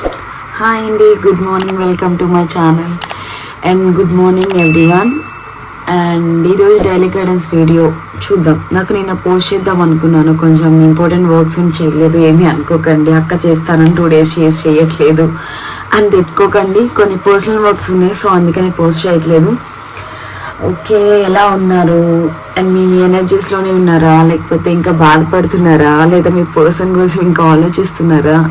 Hi అండి good morning welcome to my channel and good morning everyone and ఈరోజు daily guidance video చూద్దాం. నాకు నిన్న పోస్ట్ చేద్దాం అనుకున్నాను. కొంచెం ఇంపార్టెంట్ వర్క్స్ ఉండి చేయలేదు ఏమీ అనుకోకండి. అక్క చేస్తానని టూ డేస్ చేసి చేయట్లేదు. అని తిట్టుకోకండి కొన్ని పర్సనల్ వర్క్స్ ఉన్నాయి సో అందుకని పోస్ట్ చేయట్లేదు. ఓకే ఎలా ఉన్నారు? అండ్ మీ మీ ఎనర్జీస్లోనే ఉన్నారా? లేకపోతే ఇంకా బాధపడుతున్నారా? లేదా మీ పర్సన్ కోసం ఇంకా ఆలోచిస్తున్నారా?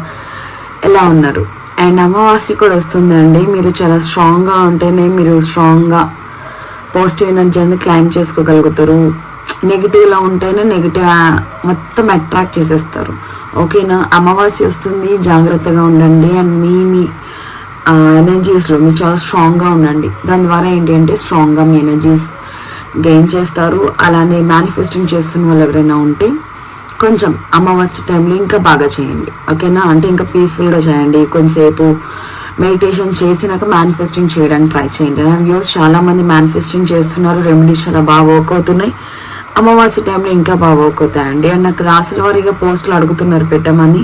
ఎలా ఉన్నారు? అండ్ అమావాస్య కూడా వస్తుందండి. మీరు చాలా స్ట్రాంగ్గా ఉంటేనే మీరు స్ట్రాంగ్గా పాజిటివ్ ఎనర్జీ అనేది క్లైమ్ చేసుకోగలుగుతారు. నెగిటివ్లో ఉంటేనే నెగిటివ్ మొత్తం అట్రాక్ట్ చేసేస్తారు. ఓకేనా అమావాస్య వస్తుంది జాగ్రత్తగా ఉండండి. అండ్ మీ మీ ఎనర్జీస్లో మీరు చాలా స్ట్రాంగ్గా ఉండండి. దాని ద్వారా ఏంటి అంటే స్ట్రాంగ్గా మీ ఎనర్జీస్ గెయిన్ చేస్తారు. అలానే మేనిఫెస్టింగ్ చేస్తున్న వాళ్ళు ఎవరైనా ఉంటే కొంచెం అమావాస్య టైంలో ఇంకా బాగా చేయండి. ఓకేనా అంటే ఇంకా పీస్ఫుల్గా చేయండి. కొంతసేపు మెడిటేషన్ చేసినాక మేనిఫెస్టింగ్ చేయడానికి ట్రై చేయండి. నా వ్యూస్ చాలా మంది మేనిఫెస్టింగ్ చేస్తున్నారు. రెమెడీస్ చాలా బాగా వర్క్ అవుతున్నాయి. అమావాస్య టైంలో ఇంకా బాగా వర్క్ అవుతాయండి. అండ్ నాకు రాసుల వారీగా పోస్టులు అడుగుతున్నారు పెట్టమని.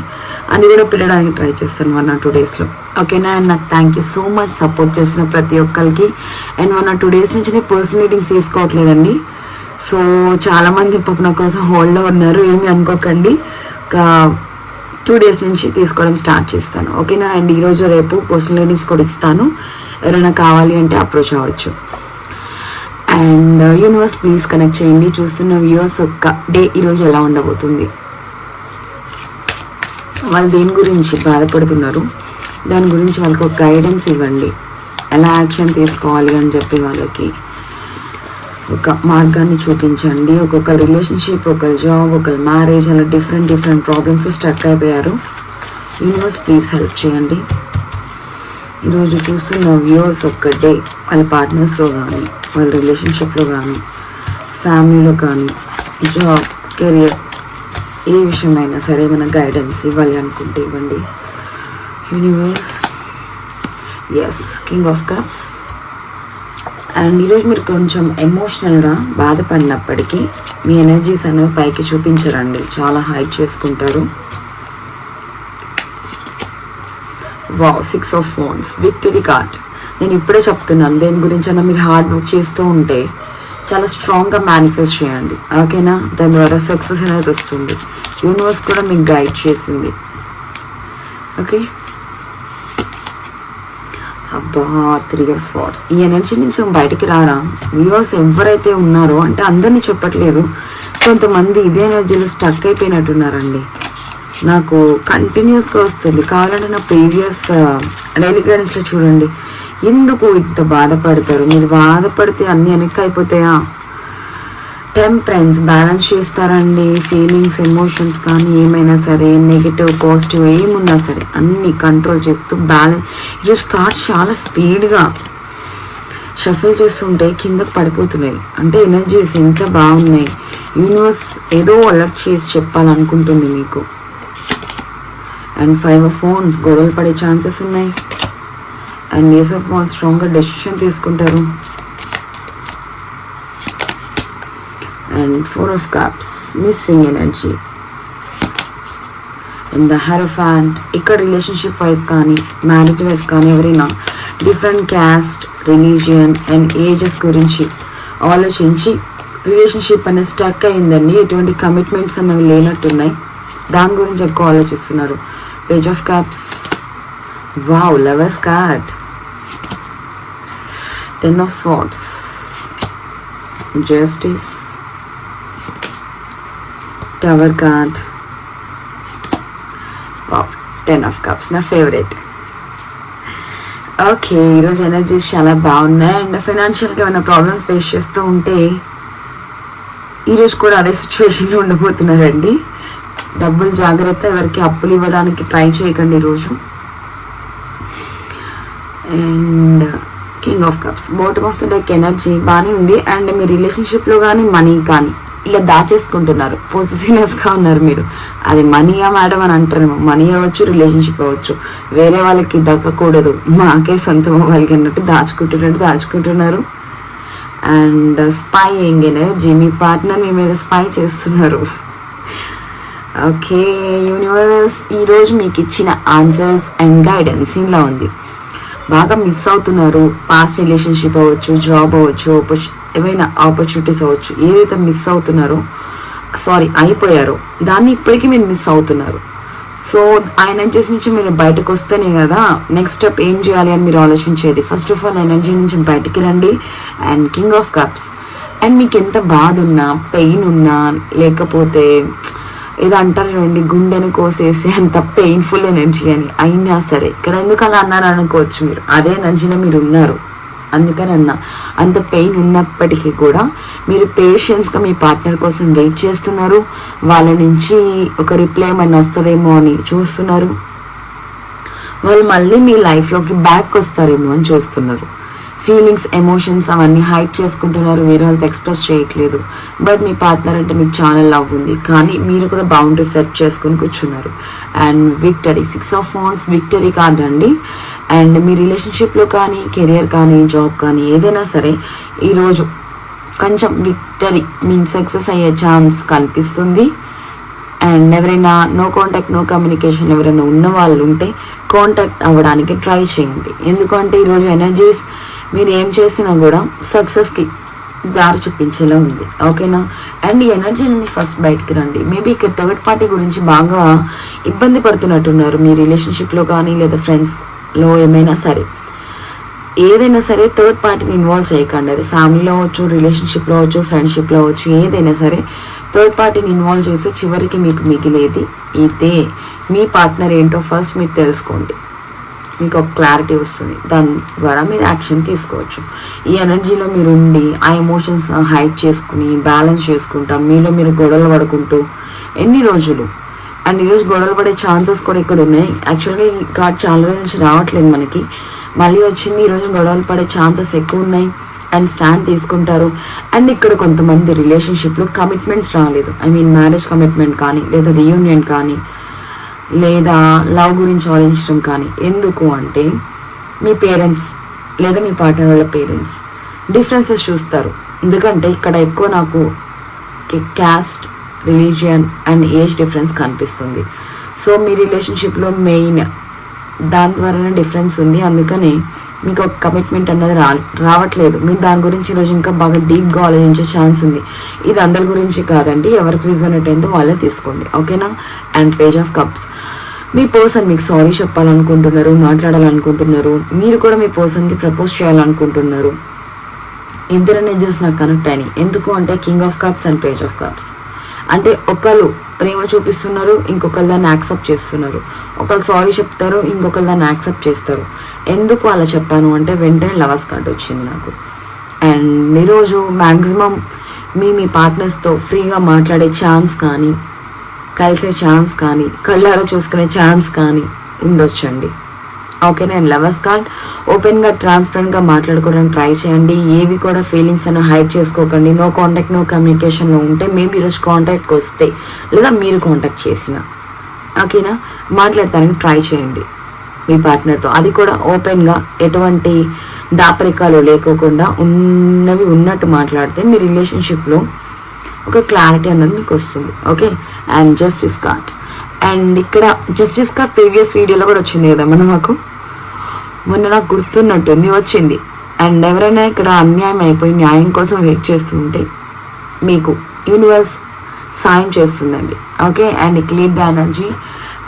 అది కూడా పెట్టడానికి ట్రై చేస్తాను వన్ ఆర్ టూ డేస్లో ఓకేనా అండ్ నాకు thank you so much support చేసిన ప్రతి ఒక్కరికి. And one or two days నుంచి నేను పర్సనల్ మీటింగ్స్ తీసుకోవట్లేదండి. సో చాలామంది మంది నా కోసం హోల్డ్లో ఉన్నారు ఏమి అనుకోకండి. ఒక టూ డేస్ నుంచి తీసుకోవడం స్టార్ట్ చేస్తాను. ఓకేనా? అండ్ ఈరోజు రేపు పర్సనల్ రీడింగ్స్ కూడా ఇస్తాను. ఎవరైనా కావాలి అంటే అప్రోచ్ అవ్వచ్చు. అండ్ యూనివర్స్ ప్లీజ్ కనెక్ట్ చేయండి. చూస్తున్న వ్యూవర్స్ ఒక్క డే ఈరోజు ఎలా ఉండబోతుంది? వాళ్ళు దేని గురించి బాధపడుతున్నారు? దాని గురించి వాళ్ళకి ఒక గైడెన్స్ ఇవ్వండి. ఎలా యాక్షన్ తీసుకోవాలి అని చెప్పి వాళ్ళకి. ఒక మార్గాన్ని చూపించండి. ఒక్కొక్క రిలేషన్షిప్ ఒకరి జాబ్ ఒకరి మ్యారేజ్ అలా డిఫరెంట్ డిఫరెంట్ ప్రాబ్లమ్స్ స్ట్రక్ అయిపోయారు. యూనివర్స్ ప్లీజ్ హెల్ప్ చేయండి. ఈరోజు చూస్తున్న వ్యూవర్స్ ఒక్కటే వాళ్ళ పార్ట్నర్స్లో కానీ వాళ్ళ రిలేషన్షిప్లో కానీ ఫ్యామిలీలో కానీ జాబ్ కెరియర్ ఏ విషయమైనా సరే ఏమైనా గైడెన్స్ ఇవ్వాలి అనుకుంటే ఇవ్వండి. Universe yes king of cups and ఈరోజు మీరు కొంచెం ఎమోషనల్గా బాధపడినప్పటికీ మీ ఎనర్జీస్ అనేవి పైకి చూపించరండి. చాలా హైడ్ చేసుకుంటారు. వావ్ సిక్స్ ఆఫ్ ఫోన్స్ విక్టరీ కార్డ్ నేను ఇప్పుడే చెప్తున్నాను దేని గురించి అన్నా మీరు హార్డ్ వర్క్ చేస్తూ ఉంటే చాలా స్ట్రాంగ్గా మేనిఫెస్ట్ చేయండి. ఓకేనా దాని ద్వారా సక్సెస్ అనేది వస్తుంది. యూనివర్స్ కూడా మీకు గైడ్ చేసింది. ఓకే అబ్బా త్రీ ఆఫ్ స్పాట్స్ ఈ ఎనర్జీ నుంచి బయటికి రారా? వ్యూవర్స్ ఎవరైతే ఉన్నారో అంటే అందరినీ చెప్పట్లేదు కొంతమంది ఇదే ఎనర్జీలో స్టక్ అయిపోయినట్టున్నారండి. నాకు కంటిన్యూస్గా వస్తుంది. కావాలంటే నా ప్రీవియస్ డైలీ గైడెన్స్లో చూడండి. ఎందుకు ఇంత బాధపడతారు? మీరు బాధపడితే అన్నీ వెనక్కి అయిపోతాయా? టెంపరెన్స్ బ్యాలెన్స్ చేస్తారండి. ఫీలింగ్స్ ఎమోషన్స్ కానీ ఏమైనా సరే నెగిటివ్ పాజిటివ్ ఏమున్నా సరే అన్నీ కంట్రోల్ చేస్తూ బ్యాలెన్స్ ఈరోజు కార్డ్స్ చాలా స్పీడ్గా షఫల్ చేస్తుంటే కిందకు పడిపోతున్నాయి. అంటే ఎనర్జీస్ ఎంత బాగున్నాయి. యూనివర్స్ ఏదో అలర్ట్ చేసి చెప్పాలనుకుంటుంది మీకు. అండ్ ఫైవ్ ఆఫ్ ఫోన్స్ గొడవలు పడే ఛాన్సెస్ ఉన్నాయి. అండ్ ఏస్ ఆఫ్ ఫోన్ స్ట్రాంగ్గా డెసిషన్ తీసుకుంటారు. And four of cups missing energy and the hierophant ఇక్కడ రిలేషన్షిప్ వైజ్ కానీ మ్యారేజ్ వైజ్ కానీ ఎవరైనా different caste religion and ages గురించి ఆలోచించి రిలేషన్షిప్ అనేది స్టక్ అయిందండి ఎటువంటి కమిట్మెంట్స్ అనేవి లేనట్టున్నాయి దాని గురించి ఎక్కువ ఆలోచిస్తున్నారు. Page of cups wow lovers card ten of swords justice tower card ten of cups నా ఫేవరెట్ ఓకే ఈరోజు ఎనర్జీస్ చాలా బాగున్నాయి. అండ్ ఫైనాన్షియల్గా ఏమైనా ప్రాబ్లమ్స్ ఫేస్ చేస్తూ ఉంటే ఈరోజు కూడా అదే సిచ్యువేషన్లో ఉండబోతున్నారండి. డబ్బులు జాగ్రత్త ఎవరికి అప్పులు ఇవ్వడానికి ట్రై చేయకండి ఈరోజు. And king of cups bottom of the deck energy బాగానే ఉంది. అండ్ మీ రిలేషన్షిప్లో కానీ మనీ కానీ ఇలా దాచేసుకుంటున్నారు. పొజిసినెస్గా ఉన్నారు మీరు. అది మనీయా మేడం అని అంటారు మనీ అవ్వచ్చు రిలేషన్షిప్ అవ్వచ్చు. వేరే వాళ్ళకి దక్కకూడదు. మాకే సొంతం వాళ్ళకి అన్నట్టు దాచుకుంటున్నట్టు దాచుకుంటున్నారు. అండ్ స్పైయింగ్ ఎనర్జీ మీ పార్ట్నర్ మీ మీద స్పై చేస్తున్నారు. ఓకే యూనివర్స్ ఈరోజు మీకు ఇచ్చిన ఆన్సర్స్ అండ్ గైడెన్స్ ఇలా ఉంది. బాగా మిస్ అవుతున్నారు. పాస్ట్ రిలేషన్షిప్ అవ్వచ్చు జాబ్ అవ్వచ్చు ఏమైనా ఏవైనా ఆపర్చునిటీస్ అవ్వచ్చు ఏదైతే మిస్ అవుతున్నారో సారీ అయిపోయారో దాన్ని ఇప్పటికీ మీరు మిస్ అవుతున్నారు. సో ఆ ఎనర్జీస్ నుంచి మీరు బయటకు వస్తేనే కదా నెక్స్ట్ స్టెప్ ఏం చేయాలి అని మీరు ఆలోచించేది? ఫస్ట్ ఆఫ్ ఆల్ ఎనర్జీ నుంచి బయటికి రండి. And king of cups and మీకు ఎంత బాధ ఉన్నా పెయిన్ ఉన్నా లేకపోతే ఏదో అంటారు చూడండి గుండెను కోసేసి అంత పెయిన్ఫుల్ ఎనర్జీ అని. అయినా సరే ఇక్కడ ఎందుకలా అన్నారు అనుకోవచ్చు మీరు? అదే ఎనర్జీలో మీరు ఉన్నారు అందుకని అన్న అంత పెయిన్ ఉన్నప్పటికీ కూడా మీరు పేషెన్స్గా మీ పార్ట్నర్ కోసం వెయిట్ చేస్తున్నారు. వాళ్ళ నుంచి ఒక రిప్లై ఏమైనా వస్తుందేమో అని చూస్తున్నారు. వాళ్ళు మళ్ళీ మీ లైఫ్లోకి బ్యాక్ వస్తారేమో అని చూస్తున్నారు. ఫీలింగ్స్ ఎమోషన్స్ అవన్నీ హైడ్ చేసుకుంటున్నారు. వేరే వాళ్ళతో ఎక్స్ప్రెస్ చేయట్లేదు. బట్ మీ పార్ట్నర్ అంటే మీకు చాలా లవ్ ఉంది. కానీ మీరు కూడా బౌండరీ సెట్ చేసుకుని కూర్చున్నారు. అండ్ విక్టరీ సిక్స్ ఆఫ్ ఫోన్స్ విక్టరీ కార్డ్ అండి అండ్ మీ రిలేషన్షిప్లో కానీ కెరియర్ కానీ జాబ్ కానీ ఏదైనా సరే ఈరోజు కొంచెం విక్టరీ మీన్ సక్సెస్ అయ్యే ఛాన్స్ కనిపిస్తుంది. అండ్ ఎవరైనా నో కాంటాక్ట్ నో కమ్యూనికేషన్ ఎవరైనా ఉన్న వాళ్ళు ఉంటే కాంటాక్ట్ అవ్వడానికి ట్రై చేయండి. ఎందుకంటే ఈరోజు ఎనర్జీస్ మీరు ఏం చేసినా కూడా సక్సెస్కి దారి చూపించేలా ఉంది. ఓకేనా? అండ్ ఈ ఎనర్జీ నుండి ఫస్ట్ బయటకి రండి. మేబీ ఇక్కడ థర్డ్ పార్టీ గురించి బాగా ఇబ్బంది పడుతున్నట్టున్నారు మీ రిలేషన్షిప్లో కానీ లేదా ఫ్రెండ్స్లో ఏమైనా సరే. ఏదైనా సరే థర్డ్ పార్టీని ఇన్వాల్వ్ చేయకండి. అది ఫ్యామిలీలో అవచ్చు రిలేషన్షిప్లో అవచ్చు ఫ్రెండ్షిప్లో అవచ్చు ఏదైనా సరే థర్డ్ పార్టీని ఇన్వాల్వ్ చేస్తే చివరికి మీకు మిగిలేది ఇదే. మీ పార్ట్నర్ ఏంటో ఫస్ట్ మీరు తెలుసుకోండి. మీకు ఒక క్లారిటీ వస్తుంది. దాని ద్వారా మీరు యాక్షన్ తీసుకోవచ్చు. ఈ ఎనర్జీలో మీరు ఉండి ఆ ఎమోషన్స్ హైట్ చేసుకుని బ్యాలెన్స్ చేసుకుంటా మీలో మీరు గొడవలు పడుకుంటూ ఎన్ని రోజులు? అండ్ ఈరోజు గొడవలు పడే ఛాన్సెస్ కూడా ఇక్కడ ఉన్నాయి యాక్చువల్గా ఈ కార్డ్ చాలా రోజుల నుంచి రావట్లేదు మనకి. మళ్ళీ వచ్చింది ఈరోజు గొడవలు పడే ఛాన్సెస్ ఎక్కువ ఉన్నాయి. అండ్ స్టాండ్ తీసుకుంటారు. అండ్ ఇక్కడ కొంతమంది రిలేషన్షిప్లో కమిట్మెంట్స్ రాలేదు. ఐ మీన్ మ్యారేజ్ కమిట్మెంట్ కానీ లేదా రీయూనియన్ కానీ లేదా లవ్ గురించి ఆలోచించడం కానీ ఎందుకు అంటే మీ పేరెంట్స్ లేదా మీ పార్ట్నర్ వాళ్ళ పేరెంట్స్ డిఫరెన్సెస్ చూస్తారు. ఎందుకంటే ఇక్కడ ఎక్కువ నాకు caste religion and age difference కనిపిస్తుంది. సో మీ రిలేషన్షిప్లో మెయిన్ దాని ద్వారానే డిఫరెన్స్ ఉంది. అందుకని మీకు ఒక కమిట్మెంట్ అన్నది రా రావట్లేదు. మీరు దాని గురించి ఈరోజు ఇంకా బాగా డీప్గా ఆలోచించే ఛాన్స్ ఉంది. ఇది అందరి గురించి కాదండి. ఎవరికి రీజనేట్ అయిందో వాళ్ళే తీసుకోండి. ఓకేనా? అండ్ పేజ్ ఆఫ్ కప్స్ మీ పర్సన్ మీకు సారీ చెప్పాలనుకుంటున్నారు మాట్లాడాలనుకుంటున్నారు. మీరు కూడా మీ పర్సన్కి ప్రపోజ్ చేయాలనుకుంటున్నారు. ఇద్దరు ఎనర్జీస్ నాకు కనెక్ట్ అయినాయి. ఎందుకు అంటే king of cups and page of cups అంటే ఒకరు ప్రేమ చూపిస్తున్నారు ఇంకొకరు దాన్ని యాక్సెప్ట్ చేస్తున్నారు. ఒకళ్ళు సారీ చెప్తారు ఇంకొకరు దాన్ని యాక్సెప్ట్ చేస్తారు. ఎందుకు అలా చెప్పాను అంటే వెంటనే లవర్స్ కార్డ్ వచ్చింది నాకు. అండ్ ఈరోజు మ్యాక్సిమం మీ మీ పార్ట్నర్స్తో ఫ్రీగా మాట్లాడే ఛాన్స్ కానీ కలిసే ఛాన్స్ కానీ కళ్ళారా చూసుకునే ఛాన్స్ కానీ ఉండొచ్చండి. ఓకే నేను లవర్స్ కార్డ్ ఓపెన్గా ట్రాన్స్పరెంట్గా మాట్లాడుకోవడానికి ట్రై చేయండి. ఏవి కూడా ఫీలింగ్స్ అని హైడ్ చేసుకోకండి. నో కాంటాక్ట్ నో కమ్యూనికేషన్లో ఉంటే మేబీ ఈరోజు కాంటాక్ట్కి వస్తే లేదా మీరు కాంటాక్ట్ చేసిన. ఓకేనా? మాట్లాడటానికి ట్రై చేయండి మీ పార్ట్నర్తో. అది కూడా ఓపెన్గా ఎటువంటి దాపరికాలు లేకోకుండా ఉన్నవి ఉన్నట్టు మాట్లాడితే మీ రిలేషన్షిప్లో ఒక క్లారిటీ అన్నది మీకు వస్తుంది. Okay? And justice card. And ఇక్కడ జస్టిస్ కార్డ్ ప్రీవియస్ వీడియోలో కూడా వచ్చింది కదా మనం మాకు? మొన్న నాకు గుర్తున్నట్టుంది వచ్చింది. అండ్ ఎవరైనా ఇక్కడ అన్యాయం అయిపోయి న్యాయం కోసం వెయిట్ చేస్తుంటే మీకు యూనివర్స్ సాయం చేస్తుందండి. Okay? And clear Banerjee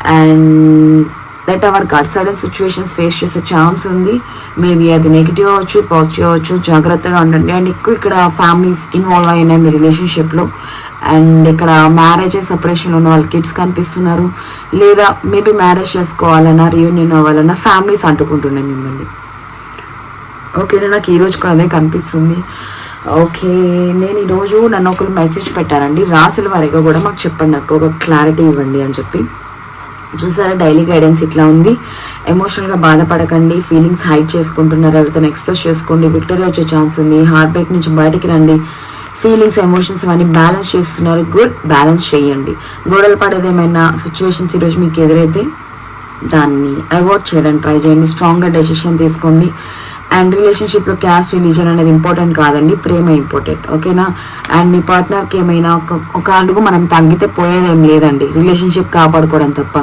and that tower card sudden situations face చేసే ఛాన్స్ ఉంది. మేబీ అది నెగిటివ్ అవ్వచ్చు పాజిటివ్ అవ్వచ్చు జాగ్రత్తగా ఉండండి. అండ్ ఎక్కువ ఇక్కడ ఫ్యామిలీస్ ఇన్వాల్వ్ అయినాయి మీ రిలేషన్షిప్లో అండ్ ఇక్కడ మ్యారేజ్ సెపరేషన్ ఉన్న వాళ్ళు కిడ్స్ కనిపిస్తున్నారు. లేదా మేబీ మ్యారేజ్ చేసుకోవాలన్నా రియూనియన్ అవ్వాలన్నా ఫ్యామిలీస్ అంటుకుంటున్నాయి మిమ్మల్ని. ఓకేనా నాకు ఈరోజు కూడా అదే కనిపిస్తుంది. ఓకే నేను ఈరోజు నన్ను ఒకరు మెసేజ్ పెట్టారండి. రాసుల వారిగా కూడా మాకు చెప్పండి నాకు ఒక క్లారిటీ ఇవ్వండి అని చెప్పి. చూసారా డైలీ గైడెన్స్ ఇట్లా ఉంది. ఎమోషనల్గా బాధపడకండి ఫీలింగ్స్ హైడ్ చేసుకుంటున్నారు ఎవరితో ఎక్స్ప్రెస్ చేసుకోండి. విక్టరీ వచ్చే ఛాన్స్ ఉంది. హార్ట్ బ్రేక్ నుంచి బయటికి రండి. ఫీలింగ్స్ ఎమోషన్స్ అవన్నీ బ్యాలెన్స్ చేస్తున్నారు. గుడ్ బ్యాలెన్స్ చేయండి. గొడవలు పడేది ఏమైనా సిచ్యువేషన్స్ ఈరోజు మీకు ఎదురైతే దాన్ని అవాయిడ్ చేయడానికి ట్రై చేయండి. స్ట్రాంగ్గా డెసిషన్ తీసుకోండి. అండ్ రిలేషన్షిప్లో క్యాస్ట్ రిలీజన్ అనేది ఇంపార్టెంట్ కాదండి. ప్రేమ ఇంపార్టెంట్ ఓకేనా? అండ్ మీ పార్ట్నర్కి ఏమైనా ఒక ఒక అడుగు మనం తగ్గితే పోయేదేం లేదండి. రిలేషన్షిప్ కాపాడుకోవడం తప్ప.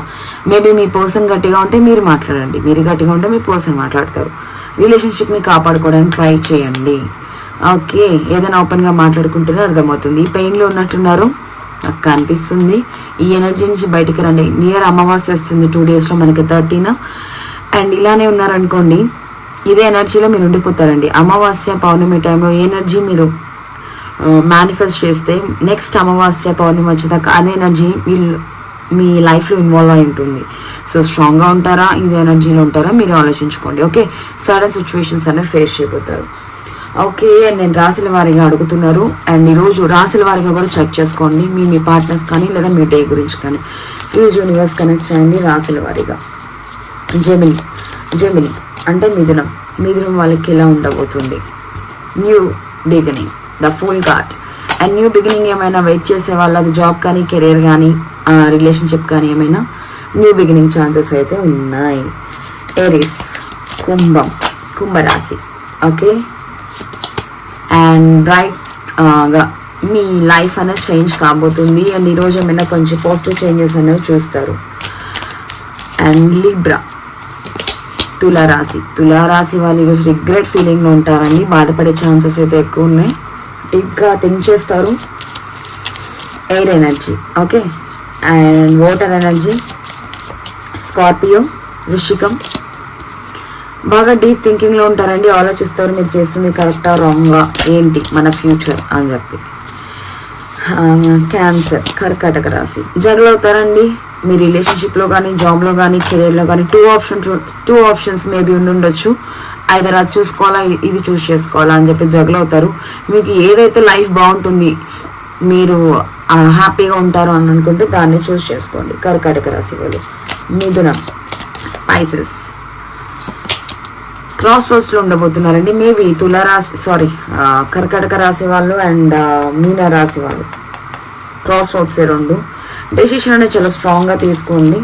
మేబీ మీ పర్సన్ గట్టిగా ఉంటే మీరు మాట్లాడండి. మీరు గట్టిగా ఉంటే మీ పర్సన్ మాట్లాడతారు. రిలేషన్షిప్ని కాపాడుకోవడానికి ట్రై చేయండి. ఓకే ఏదైనా ఓపెన్గా మాట్లాడుకుంటేనే అర్థమవుతుంది. ఈ పెయిన్లో ఉన్నట్టున్నారు? నాకు కనిపిస్తుంది ఈ ఎనర్జీ నుంచి బయటికి రండి. నియర్ అమావాస్య వస్తుంది టూ డేస్లో మనకి థర్టీన అండ్ ఇలానే ఉన్నారనుకోండి ఇదే ఎనర్జీలో మీరు ఉండిపోతారండి. అమావాస్య పౌర్ణమి టైంలో ఏ ఎనర్జీ మీరు మేనిఫెస్ట్ చేస్తే నెక్స్ట్ అమావాస్య పౌర్ణమి వచ్చేదాకా అదే ఎనర్జీ వీళ్ళు మీ లైఫ్లో ఇన్వాల్వ్ అయి ఉంటుంది. సో స్ట్రాంగ్గా ఉంటారా? ఇదే ఎనర్జీలో ఉంటారా? మీరు ఆలోచించుకోండి. ఓకే సడన్ సిచ్యువేషన్స్ అనేవి ఫేస్ చేయబోతారు. ఓకే నేను రాశుల వారిగా అడుగుతున్నారు. అండ్ ఈరోజు రాశుల వారిగా కూడా చెక్ చేసుకోండి. మీ మీ పార్ట్నర్స్ కానీ లేదా మీ డే గురించి కానీ. ప్లీజ్ యూనివర్స్ కనెక్ట్ చేయండి రాశుల వారిగా. జెమిని జమిని అంటే మిథునం. మిథునం వాళ్ళకి ఎలా ఉండబోతుంది? New beginning the fool card and new beginning ఏమైనా వెయిట్ చేసే వాళ్ళు అది జాబ్ కానీ కెరీర్ కానీ రిలేషన్షిప్ కానీ ఏమైనా న్యూ బిగినింగ్ ఛాన్సెస్ అయితే ఉన్నాయి. ఎరిస్ కుంభం కుంభరాశి. ఓకే అండ్ బ్రైట్గా uh, మీ లైఫ్ అనేది చేంజ్ కాబోతుంది. అండ్ ఈరోజు ఏమైనా కొంచెం పాజిటివ్ చేంజెస్ అనేవి చూస్తారు. అండ్ లిబ్రా తులారాశి. తులారాశి వాళ్ళు ఈరోజు రిగ్రెట్ ఫీలింగ్లో ఉంటారండి బాధపడే ఛాన్సెస్ అయితే ఎక్కువ ఉన్నాయి. డీప్గా థింక్ చేస్తారు. Air energy okay and water energy Scorpio వృషికం బాగా డీప్ థింకింగ్లో ఉంటారండి ఆలోచిస్తారు మీరు చేస్తుంది కరెక్టా రాంగా ఏంటి మన ఫ్యూచర్ అని చెప్పి. క్యాన్సర్ కర్కాటక రాశి. జగల్ అవుతారండి మీ రిలేషన్షిప్లో కానీ జాబ్లో కానీ కెరీర్లో కానీ two options two options maybe ఉండి ఉండొచ్చు. ఐదర్ అది చూసుకోవాలా ఇది చూస్ చేసుకోవాలా అని చెప్పి జగల్ అవుతారు. మీకు ఏదైతే లైఫ్ బాగుంటుంది మీరు హ్యాపీగా ఉంటారు అని అనుకుంటే దాన్ని చూస్ చేసుకోండి. కర్కాటక రాశి వాళ్ళు. మిథునం. స్పైసెస్ క్రాస్ రోడ్స్లో ఉండబోతున్నారండి. మేబీ తులారాశి సారీ కర్కటక రాశి వాళ్ళు అండ్ మీన రాశి వాళ్ళు. క్రాస్ రోడ్స్ రెండు. డెసిషన్ అనేది చాలా స్ట్రాంగ్గా తీసుకోండి.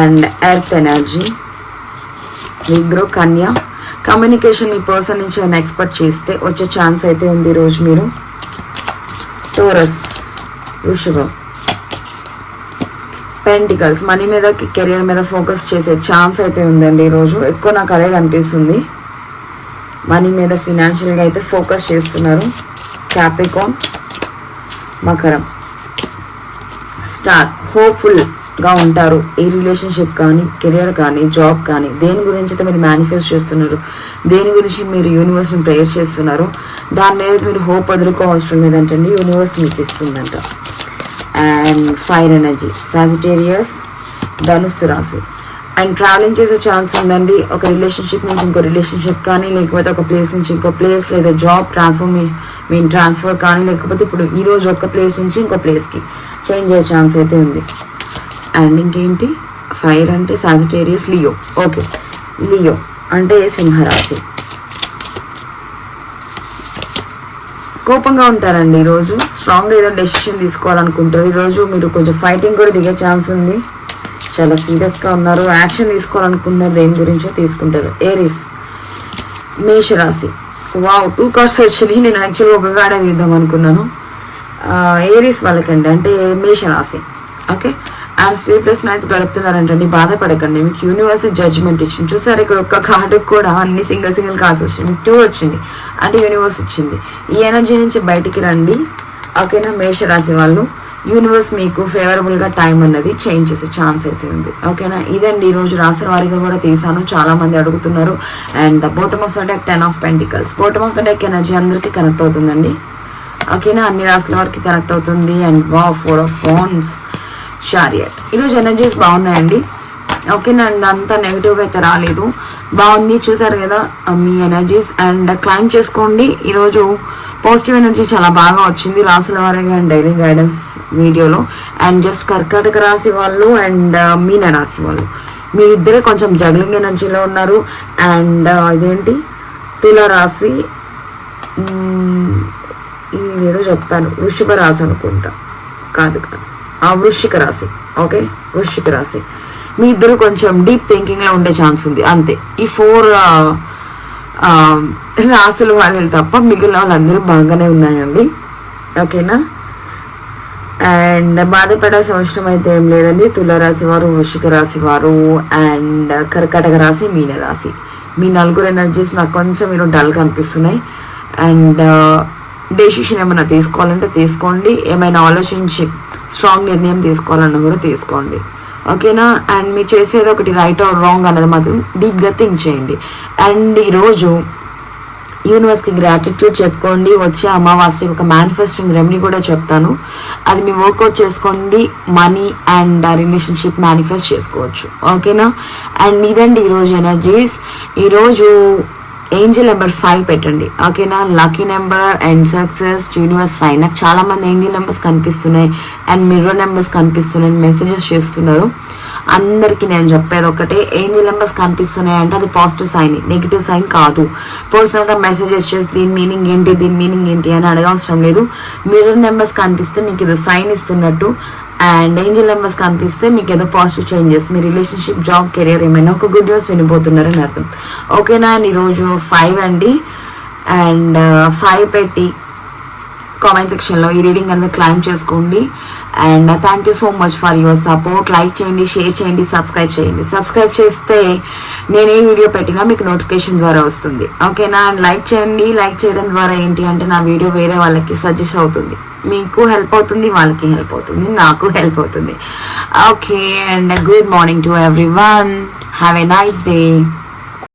అండ్ ఎర్త్ ఎనర్జీ విగ్రో కన్య కమ్యూనికేషన్ మీ పర్సన్ నుంచి ఏమైనా ఎక్స్పెక్ట్ చేస్తే వచ్చే ఛాన్స్ అయితే ఉంది ఈరోజు మీరు. టోరస్ వృషభం. పెంటికల్స్ మనీ మీద కెరియర్ మీద ఫోకస్ చేసే ఛాన్స్ అయితే ఉందండి ఈరోజు. ఎక్కువ నాకు అదే కనిపిస్తుంది. మనీ మీద ఫినాన్షియల్గా అయితే ఫోకస్ చేస్తున్నారు. క్యాప్రికాన్ మకరం. స్టార్ హోప్ఫుల్గా ఉంటారు. ఈ రిలేషన్షిప్ కానీ కెరియర్ కానీ జాబ్ కానీ దేని గురించి అయితే మీరు మేనిఫెస్ట్ చేస్తున్నారు దేని గురించి మీరు యూనివర్స్ని ప్రేయర్ చేస్తున్నారు దాని మీద మీరు హోప్ వదులుకోవాల్సిన అవసరం లేదంటండి యూనివర్స్ మీకు ఇస్తుందంట. అండ్ ఫైర్ ఎనర్జీ సాజిటేరియస్ ధనుస్సు రాశి అండ్ ట్రావెలింగ్ చేసే ఛాన్స్ ఉందండి. ఒక రిలేషన్షిప్ నుంచి ఇంకో రిలేషన్షిప్ కానీ లేకపోతే ఒక ప్లేస్ నుంచి ఇంకో ప్లేస్ లేదా జాబ్ ట్రాన్స్ఫర్మే మీన్ ట్రాన్స్ఫర్ కానీ లేకపోతే ఇప్పుడు ఈ రోజు ఒక ప్లేస్ నుంచి ఇంకో ప్లేస్కి చేంజ్ అయ్యే ఛాన్స్ అయితే ఉంది. అండ్ ఇంకేంటి? ఫైర్ అంటే సాజిటేరియస్ లియో ఓకే లియో అంటే సింహరాశి. కోపంగా ఉంటారండి ఈరోజు. స్ట్రాంగ్గా ఏదో డెసిషన్ తీసుకోవాలనుకుంటారు. ఈరోజు మీరు కొంచెం ఫైటింగ్ కూడా దిగే ఛాన్స్ ఉంది. చాలా సీరియస్గా ఉన్నారు. యాక్షన్ తీసుకోవాలనుకుంటున్నారు. దేని గురించో తీసుకుంటారు. ఏరిస్ మేషరాశి. వావ్ టూ కార్డ్స్ యాక్చువల్లీ నేను యాక్చువల్గా ఒక గాడే తీద్దాం అనుకున్నాను. Uh, ఏరిస్ వాళ్ళకండి. అంటే మేషరాశి. ఓకే అండ్ స్లీప్లెస్ నైట్స్ గడుపుతున్నారంటండి. బాధపడకండి. మీకు యూనివర్స్ జడ్జ్మెంట్ ఇచ్చింది. చూసారు ఇక్కడ ఒక్క కార్డుకు కూడా అన్ని సింగిల్ సింగిల్ కార్డ్స్ వచ్చింది. మీకు టూ వచ్చింది. అంటే యూనివర్స్ ఇచ్చింది. ఈ ఎనర్జీ నుంచి బయటికి రండి. ఓకేనా? మేషరాశి వాళ్ళు. యూనివర్స్ మీకు ఫేవరబుల్గా టైం అన్నది చేంజ్ చేసే ఛాన్స్ అయితే ఉంది. ఓకేనా? ఇదండి ఈరోజు రాసిన వారిగా కూడా తీసాను. చాలామంది అడుగుతున్నారు. And the bottom of the deck ten of pentacles bottom of the deck energy అందరికీ కనెక్ట్ అవుతుందండి. ఓకేనా? అన్ని రాసుల వారికి కనెక్ట్ అవుతుంది. అండ్ వా ఫోర్ ఆఫ్ ఫోన్స్ షారియట్ ఈరోజు ఎనర్జీస్ బాగున్నాయండి. ఓకే అండ్ అంత నెగిటివ్గా అయితే రాలేదు. బాగుంది చూసారు కదా మీ ఎనర్జీస్ అండ్ క్లైమ్ చేసుకోండి. ఈరోజు పాజిటివ్ ఎనర్జీ చాలా బాగా వచ్చింది రాసుల వారిగా అండ్ డైలీ గైడెన్స్ వీడియోలో అండ్ జస్ట్ కర్కాటక రాశి వాళ్ళు అండ్ uh, మీన రాశి వాళ్ళు. మీరిద్దరే కొంచెం జగ్లింగ్ ఎనర్జీలో ఉన్నారు. అండ్ uh, ఇదేంటి? తుల రాశి ఇది ఏదో చెప్తాను. వృషభ రాశి అనుకుంటా. కాదు కాదు. వృశ్చిక రాశి ఓకే? వృశ్చిక రాశి. మీ ఇద్దరు కొంచెం డీప్ థింకింగ్లో ఉండే ఛాన్స్ ఉంది అంతే. ఈ ఫోర్ రాసుల వాళ్ళు తప్ప మిగిలిన వాళ్ళందరూ బాగానే ఉన్నాయండి. ఓకేనా? అండ్ బాధపడాల్సిన అవసరం అయితే ఏం లేదండి. తులారాశి వారు వృషిక రాశి వారు అండ్ కర్కాటక రాశి మీన రాశి మీ నలుగురు ఎనర్జీస్ నాకు కొంచెం మీరు డల్గా అనిపిస్తున్నాయి అండ్ డెసిషన్ ఏమైనా తీసుకోవాలంటే తీసుకోండి. ఏమైనా ఆలోచించి స్ట్రాంగ్ నిర్ణయం తీసుకోవాలన్నా కూడా తీసుకోండి. ఓకేనా? అండ్ మీరు చేసేది ఒకటి రైట్ ఆర్ రాంగ్ అనేది మాత్రం డీప్గా థింక్ చేయండి. అండ్ ఈరోజు యూనివర్స్కి గ్రాటిట్యూడ్ చెప్పుకోండి. వచ్చే అమావాస్య ఒక మేనిఫెస్టింగ్ రెమెడీ కూడా చెప్తాను. అది మీ వర్కౌట్ చేసుకోండి. మనీ అండ్ రిలేషన్షిప్ మేనిఫెస్ట్ చేసుకోవచ్చు. ఓకేనా? అండ్ ఇదండి ఈరోజు ఎనర్జీస్ ఈరోజు ఏంజిల్ నెంబర్ ఫైవ్ పెట్టండి. ఓకేనా lucky number and success universe sign నాకు చాలా మంది ఏంజిల్ నెంబర్స్ కనిపిస్తున్నాయి అండ్ మిర్రర్ నెంబర్స్ కనిపిస్తున్నాయి మెసేజెస్ చేస్తున్నారు. అందరికీ నేను చెప్పేది ఒకటే ఏంజిల్ నెంబర్స్ కనిపిస్తున్నాయి అంటే అది పాజిటివ్ సైన్ నెగిటివ్ సైన్ కాదు. పర్సనల్గా మెసేజెస్ చేసి దీని మీనింగ్ ఏంటి దీని మీనింగ్ ఏంటి అని అడగవసరం లేదు. మిర్రర్ నెంబర్స్ కనిపిస్తే మీకు ఇది సైన్ ఇస్తున్నట్టు. అండ్ ఏంజల్ నెంబర్స్ కనిపిస్తే మీకు ఏదో పాజిటివ్ చేంజెస్ మీ రిలేషన్షిప్ జాబ్ కెరియర్ ఏమైనా ఒక గుడ్ న్యూస్ వినిపోతున్నారని అర్థం. ఓకేనా అండ్ ఈరోజు ఫైవ్ అండి. అండ్ ఫైవ్ uh, పెట్టి కామెంట్ సెక్షన్లో ఈ రీడింగ్ అనేది క్లైమ్ చేసుకోండి. And thank you so much for your support like చేయండి షేర్ చేయండి సబ్స్క్రైబ్ చేయండి. సబ్స్క్రైబ్ చేస్తే నేను ఏ వీడియో పెట్టినా మీకు నోటిఫికేషన్ ద్వారా వస్తుంది. ఓకేనా అండ్ లైక్ చేయండి. లైక్ చేయడం ద్వారా ఏంటి అంటే నా వీడియో వేరే వాళ్ళకి సజెస్ట్ అవుతుంది. మీకు హెల్ప్ అవుతుంది వాళ్ళకి హెల్ప్ అవుతుంది నాకు హెల్ప్ అవుతుంది. Okay and good morning to everyone have a nice day